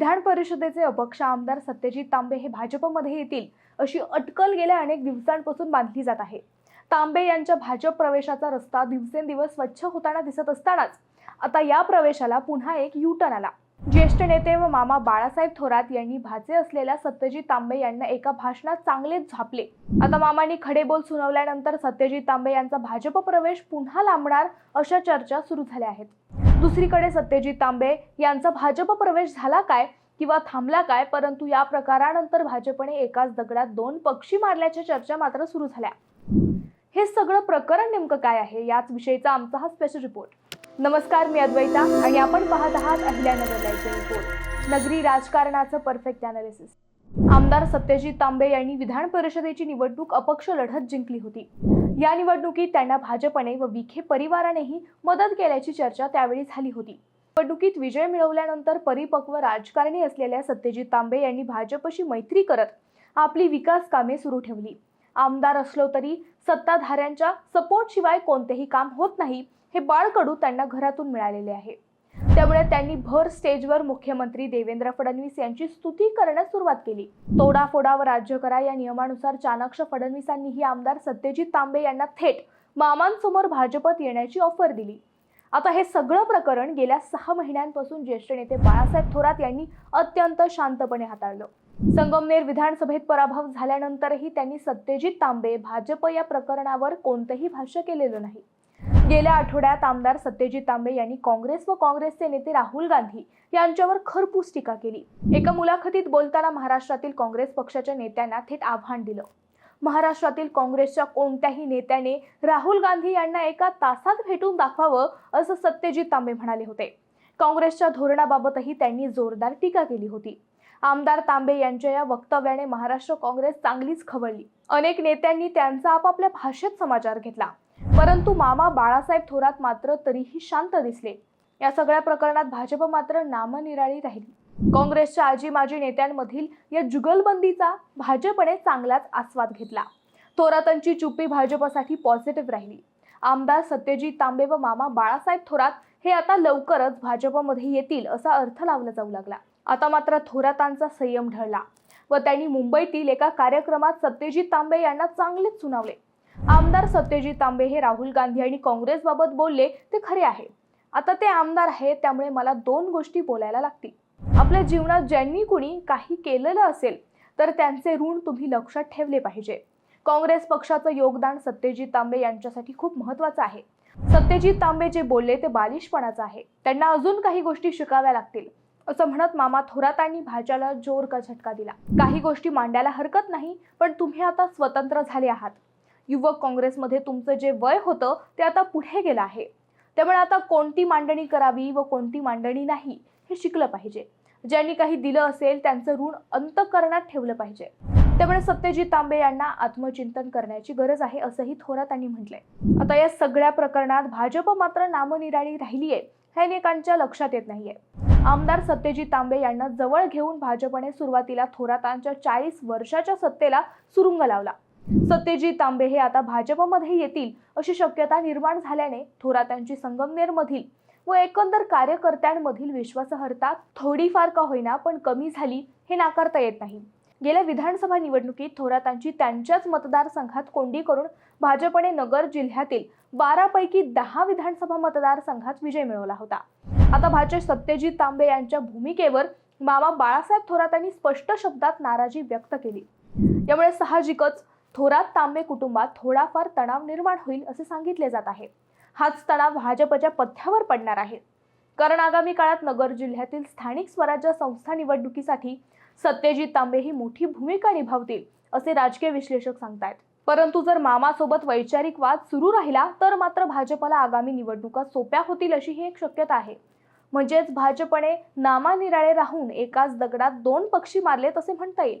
विधान परिषदेचे अपक्ष आमदार सत्यजित तांबे हे भाजपमध्ये येतील अशी अटकल गेल्या अनेक दिवसांपासून बांधली जात आहे. तांबे यांच्या भाजप प्रवेशाचा रस्ता दिवसेंदिवस स्वच्छ होताना दिसत असतानाच आता या प्रवेशाला पुन्हा एक यूटर्न आला. ज्येष्ठ नेते व मामा बाळासाहेब थोरात यांनी भाचे असलेल्या सत्यजित तांबे यांना एका भाषणात चांगलेच झापले. आता मामांनी खडे बोल सुनावल्यानंतर सत्यजित तांबे यांचा भाजप प्रवेश पुन्हा लांबणार अशा चर्चा सुरू झाल्या आहेत. दुसरीकडे सत्यजित तांबे यांचा भाजप प्रवेश झाला काय किंवा थांबला काय? परंतु या प्रकारानंतर भाजपने एकाच दगडात दोन पक्षी मारल्याच्या चर्चा मात्र सुरू झाल्या. हे सगळं प्रकरण नेमकं काय आहे? याच विषयीचा आमचा हा स्पेशल रिपोर्ट नमस्कार मी अद्वैता आणि आपण पाहत आहात अहिल्यानगर लाईव्ह रिपोर्ट नगरी राजकारणाचं परफेक्ट अनालिसिस आमदार सत्यजित तांबे यांनी विधान परिषदेची निवडणूक अपक्ष लढत जिंकली होती. या निवडणुकीत त्यांना भाजपने व विखे परिवारानेही मदत केल्याची चर्चा त्यावेळी झाली होती. निवडणुकीत विजय मिळवल्यानंतर परिपक्व राजकारणी असलेल्या सत्यजित तांबे यांनी भाजपशी मैत्री करत आपली विकास कामे सुरू ठेवली. आमदार असलो तरी सत्ताधाऱ्यांच्या सपोर्ट शिवाय कोणतेही काम होत नाही हे बाळकडू त्यांना घरातून मिळालेले आहे. त्यामुळे त्यांनी भर स्टेजवर मुख्यमंत्री देवेंद्र फडणवीस यांची स्तुती करण्यास सुरुवात केली. तोडाफोडा व राज्य करा या नियमानुसार चाणक्य फडणवीसांनीही आमदार सत्यजित तांबे यांना थेट मामांसमोर भाजपत येण्याची ऑफर दिली. आता हे सगळं प्रकरण गेल्या सहा महिन्यांपासून ज्येष्ठ नेते बाळासाहेब थोरात यांनी अत्यंत शांतपणे हाताळलं. संगमनेर विधानसभेत पराभव झाल्यानंतरही त्यांनी सत्यजित तांबे भाजप या प्रकरणावर कोणतंही भाष्य केलेलं नाही. गेल्या आठवड्यात आमदार सत्यजित तांबे यांनी काँग्रेस व काँग्रेसचे नेते राहुल गांधी यांच्यावर खरपूस टीका केली. एका मुलाखतीत बोलताना महाराष्ट्रातील काँग्रेस पक्षाच्या नेत्यांना थेट आव्हान दिलं. महाराष्ट्रातील काँग्रेसच्या कोणत्याही नेत्याने राहुल गांधी यांना एका तासात भेटून दाखवावं असं सत्यजित तांबे म्हणाले होते. काँग्रेसच्या धोरणाबाबतही त्यांनी जोरदार टीका केली होती. आमदार तांबे यांच्या या वक्तव्याने महाराष्ट्र काँग्रेस चांगलीच खवळली. अनेक नेत्यांनी त्यांचा आपापल्या भाषेत समाचार घेतला. परंतु मामा बाळासाहेब थोरात मात्र तरीही शांत दिसले. या सगळ्या प्रकरणात भाजप मात्र नामनिराळी राहिली. काँग्रेसच्या आजी माजी नेत्यांमधील या जुगलबंदीचा भाजपने चांगलाच आस्वाद घेतला. थोरातांची चुप्पी भाजपसाठी पॉझिटिव्ह राहिली. आमदार सत्यजित तांबे व मामा बाळासाहेब थोरात हे आता लवकरच भाजपमध्ये येतील असा अर्थ लावला जाऊ लागला. आता मात्र थोरातांचा संयम ढळला व त्यांनी मुंबईतील एका कार्यक्रमात सत्यजित तांबे यांना चांगलेच सुनावले आमदार सत्यजित तांबे हे राहुल गांधी आणि काँग्रेसबाबत बोलले ते खरे आहे. आता ते आमदार आहेत त्यामुळे मला दोन गोष्टी बोलायला लागतील. आपल्या जीवनात ज्यांनी कुणी काही केलेलं असेल तर त्यांचे ऋण तुम्ही लक्षात ठेवले पाहिजे. काँग्रेस पक्षाचं योगदान सत्यजित तांबे यांच्यासाठी खूप महत्वाचं आहे. सत्यजित तांबे जे बोलले ते बालिशपणाचं आहे. त्यांना अजून काही गोष्टी शिकाव्या लागतील. असं म्हणत मामा थोरातांनी भाज्याला जोर का झटका दिला. काही गोष्टी मांडायला हरकत नाही पण तुम्ही आता स्वतंत्र झाले आहात. युवक काँग्रेसमध्ये तुमचं जे वय होतं ते आता पुढे गेलं आहे. त्यामुळे आता कोणती मांडणी करावी व कोणती मांडणी नाही हे शिकलं पाहिजे. ज्यांनी काही दिलं असेल त्यांचं ऋण अंतकरणात ठेवलं पाहिजे. त्यामुळे सत्यजित तांबे यांना आत्मचिंतन करण्याची गरज आहे असंही थोरातांनी म्हटलंय. आता या सगळ्या प्रकरणात भाजप मात्र नामनिराळी राहिलीये हे अनेकांच्या लक्षात येत नाहीये. आमदार सत्यजित तांबे यांना जवळ घेऊन भाजपने सुरुवातीला थोरातांच्या चाळीस वर्षाच्या सत्तेला सुरुंग लावला. सत्यजित तांबे हे आता भाजपमध्ये येतील अशी शक्यता निर्माण झाल्याने थोरातांची संगमनेरमधील व एकंदर कार्यकर्त्यांमधील विश्वासार्हता थोडीफार का होईना पण कमी झाली हे नाकारता येत नाही. गेल्या विधानसभा निवडणुकीत थोरातांची त्यांच्याच मतदारसंघात कोंडी करून भाजपने नगर जिल्ह्यातील बारापैकी दहा विधानसभा मतदारसंघात विजय मिळवला होता. आता भाजप सत्यजित तांबे यांच्या भूमिकेवर मामा बाळासाहेब थोरातांनी स्पष्ट शब्दात नाराजी व्यक्त केली. यामुळे साहजिकच थोरात तांबे कुटुंबात थोडाफार तणाव निर्माण होईल असे सांगितले जात आहे. हाच तणाव भाजपच्या पथ्यावर पडणार आहे. कारण आगामी काळात नगर जिल्ह्यातील स्थानिक स्वराज्य संस्था निवडणुकीसाठी सत्यजित तांबे ही मोठी भूमिका निभावतील असे राजकीय विश्लेषक सांगतायत. परंतु जर मामासोबत वैचारिक वाद सुरू राहिला तर मात्र भाजपला आगामी निवडणुका सोप्या होतील अशी ही एक शक्यता आहे. म्हणजेच भाजपने नामानिराळे राहून एकाच दगडात दोन पक्षी मारले तसे म्हणता येईल.